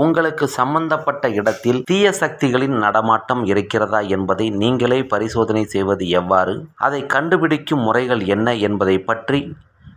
உங்களுக்கு சம்பந்தப்பட்ட இடத்தில் தீய சக்திகளின் நடமாட்டம் இருக்கிறதா என்பதை நீங்களே பரிசோதனை செய்வது எவ்வாறு? அதை கண்டுபிடிக்கும் முறைகள் என்ன என்பதை பற்றி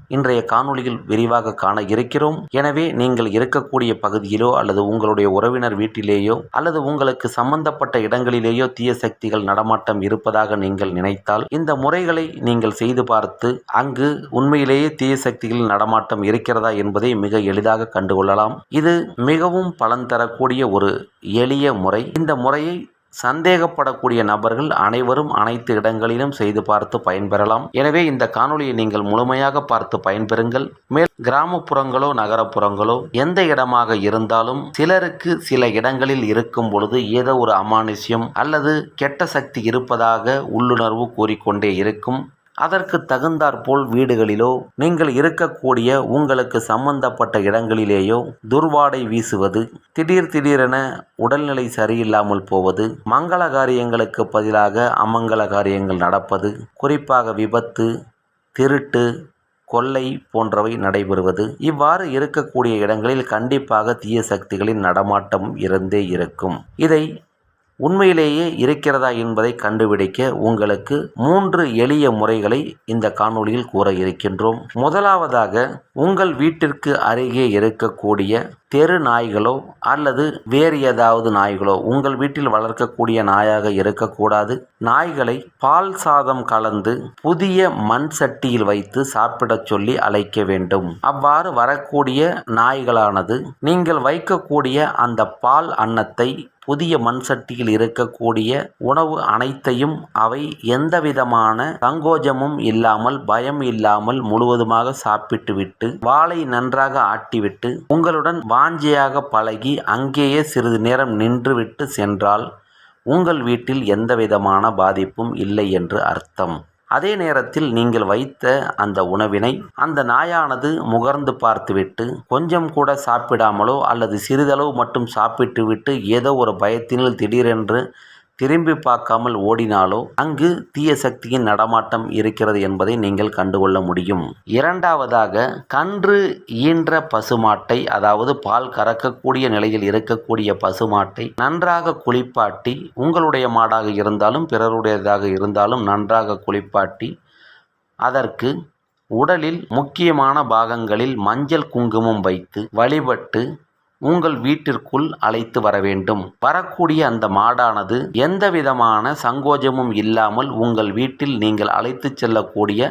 இன்றைய காணொளியில் விரிவாக காண இருக்கிறோம். எனவே நீங்கள் இருக்கக்கூடிய பகுதியிலோ அல்லது உங்களுடைய உறவினர் வீட்டிலேயோ அல்லது உங்களுக்கு சம்பந்தப்பட்ட இடங்களிலேயோ தீய சக்திகள் நடமாட்டம் இருப்பதாக நீங்கள் நினைத்தால் இந்த முறைகளை நீங்கள் செய்து பார்த்து அங்கு உண்மையிலேயே தீய சக்திகளின் நடமாட்டம் இருக்கிறதா என்பதை மிக எளிதாக கண்டுகொள்ளலாம். இது மிகவும் பலன் தரக்கூடிய ஒரு எளிய முறை. இந்த முறையை சந்தேகப்படக்கூடிய நபர்கள் அனைவரும் அனைத்து இடங்களிலும் செய்து பார்த்து பயன்பெறலாம். எனவே இந்த காணொலியை நீங்கள் முழுமையாக பார்த்து பயன்பெறுங்கள். மேல் கிராமப்புறங்களோ நகரப்புறங்களோ எந்த இடமாக இருந்தாலும் சிலருக்கு சில இடங்களில் இருக்கும் பொழுது ஏதோ ஒரு அமானுஷ்யம் அல்லது கெட்ட சக்தி இருப்பதாக உள்ளுணர்வு கூறிக்கொண்டே இருக்கும். அதற்கு தகுந்தாற்போல் வீடுகளிலோ நீங்கள் இருக்கக்கூடிய உங்களுக்கு சம்பந்தப்பட்ட இடங்களிலேயோ துர்வாடை வீசுவது திடீர் திடீரென உடல்நிலை சரியில்லாமல் போவது மங்கள காரியங்களுக்கு பதிலாக அமங்கல காரியங்கள் நடப்பது குறிப்பாக விபத்து திருட்டு கொள்ளை போன்றவை நடைபெறுவது. இவ்வாறு இருக்கக்கூடிய இடங்களில் கண்டிப்பாக தீய சக்திகளின் நடமாட்டம் இருந்தே இருக்கும். இதை உண்மையிலேயே இருக்கிறதா என்பதை கண்டுபிடிக்க உங்களுக்கு மூன்று எளிய முறைகளை இந்த காணொளியில் கூற இருக்கின்றோம். முதலாவதாக உங்கள் வீட்டிற்கு அருகே இருக்கக்கூடிய தெரு நாய்களோ அல்லது வேறு ஏதாவது நாய்களோ உங்கள் வீட்டில் வளர்க்கக்கூடிய நாயாக இருக்கக்கூடாது. நாய்களை பால் சாதம் கலந்து புதிய மண் சட்டியில் வைத்து சாப்பிடச் சொல்லி அழைக்க வேண்டும். அவ்வாறு வரக்கூடிய நாய்களானது நீங்கள் வைக்கக்கூடிய அந்த பால் அன்னத்தை புதிய மண் சட்டியில் இருக்கக்கூடிய உணவு அனைத்தையும் அவை எந்தவிதமான சங்கோஜமும் இல்லாமல் பயம் இல்லாமல் முழுவதுமாக சாப்பிட்டுவிட்டு வாளை நன்றாக ஆட்டிவிட்டு உங்களுடன் காஞ்சியாக பழகி அங்கேயே சிறிது நேரம் நின்றுவிட்டு சென்றால் உங்கள் வீட்டில் எந்தவிதமான பாதிப்பும் இல்லை என்று அர்த்தம். அதே நேரத்தில் நீங்கள் வைத்த அந்த உணவினை அந்த நாயானது முகர்ந்து பார்த்துவிட்டு கொஞ்சம் கூட சாப்பிடாமலோ அல்லது சிறிதளவு மட்டும் சாப்பிட்டுவிட்டு ஏதோ ஒரு பயத்தினில் திடீரென்று திரும்பி பார்க்காமல் ஓடினாலோ அங்கு தீய சக்தியின் நடமாட்டம் இருக்கிறது என்பதை நீங்கள் கண்டுகொள்ள முடியும். இரண்டாவதாக கன்று ஈன்ற பசுமாட்டை அதாவது பால் கறக்கக்கூடிய நிலையில் இருக்கக்கூடிய பசுமாட்டை நன்றாக குளிப்பாட்டி உங்களுடைய மாடாக இருந்தாலும் பிறருடையதாக இருந்தாலும் நன்றாக குளிப்பாட்டி அதற்கு உடலில் முக்கியமான பாகங்களில் மஞ்சள் குங்குமம் வைத்து வழிபட்டு உங்கள் வீட்டிற்குள் அழைத்து வர வேண்டும். வரக்கூடிய அந்த மாடானது எந்த விதமான சங்கோஜமும் இல்லாமல் உங்கள் வீட்டில் நீங்கள் அழைத்து செல்லக்கூடிய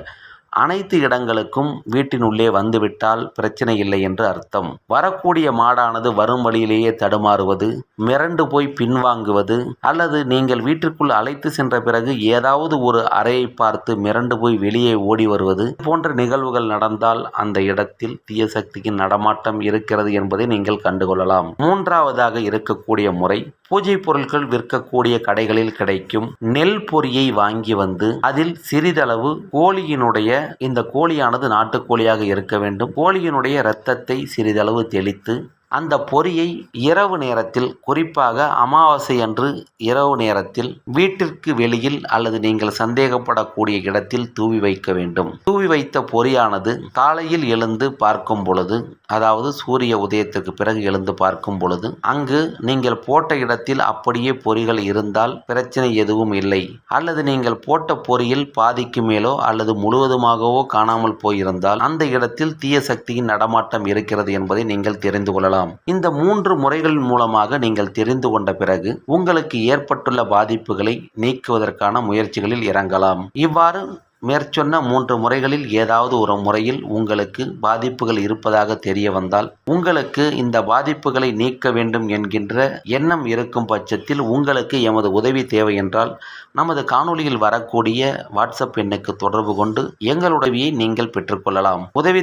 அனைத்து இடங்களுக்கும் வீட்டினுள்ளே வந்துவிட்டால் பிரச்சனை இல்லை என்று அர்த்தம். வரக்கூடிய மாடானது வரும் வழியிலேயே தடுமாறுவது மிரண்டு போய் பின்வாங்குவது அல்லது நீங்கள் வீட்டிற்குள் அழைத்து சென்ற பிறகு ஏதாவது ஒரு அறையை பார்த்து மிரண்டு போய் வெளியே ஓடி வருவது போன்ற நிகழ்வுகள் நடந்தால் அந்த இடத்தில் தீய சக்தியின் நடமாட்டம் இருக்கிறது என்பதை நீங்கள் கண்டுகொள்ளலாம். மூன்றாவதாக இருக்கக்கூடிய முறை பூஜை பொருட்கள் விற்கக்கூடிய கடைகளில் கிடைக்கும் நெல் பொரியை வாங்கி வந்து அதில் சிறிதளவு கோழியினுடைய இந்த கோழியானது நாட்டுக்கோழியாக இருக்க வேண்டும். கோழியினுடைய இரத்தத்தை சிறிதளவு தெளித்து அந்த பொரியை இரவு நேரத்தில் குறிப்பாக அமாவாசை அன்று இரவு நேரத்தில் வீட்டிற்கு வெளியில் அல்லது நீங்கள் சந்தேகப்படக்கூடிய இடத்தில் தூவி வைக்க வேண்டும். தூவி வைத்த பொரியானது காலையில் எழுந்து பார்க்கும் பொழுது அதாவது சூரிய உதயத்திற்கு பிறகு எழுந்து பார்க்கும் பொழுது அங்கு நீங்கள் போட்ட இடத்தில் அப்படியே பொறிகள் இருந்தால் பிரச்சனை எதுவும் இல்லை. அல்லது நீங்கள் போட்ட பொறியில் பாதிக்கு மேலோ அல்லது முழுவதுமாகவோ காணாமல் போயிருந்தால் அந்த இடத்தில் தீய சக்தியின் நடமாட்டம் இருக்கிறது என்பதை நீங்கள் தெரிந்து கொள்ளலாம். இந்த மூன்று முறைகளின் மூலமாக நீங்கள் தெரிந்து கொண்ட பிறகு உங்களுக்கு ஏற்பட்டுள்ள பாதிப்புகளை நீக்குவதற்கான முயற்சிகளில் இறங்கலாம். இவ்வாறு மேற்சொன்ன மூன்று முறைகளில் ஏதாவது ஒரு முறையில் உங்களுக்கு பாதிப்புகள் இருப்பதாக தெரிய வந்தால் உங்களுக்கு இந்த பாதிப்புகளை நீக்க வேண்டும் என்கின்ற எண்ணம் இருக்கும் பட்சத்தில் உங்களுக்கு எமது உதவி தேவை என்றால் நமது காணொளியில் வரக்கூடிய வாட்ஸ்அப் எண்ணுக்கு தொடர்பு கொண்டு எங்களுடைய நீங்கள் பெற்றுக்கொள்ளலாம். உதவி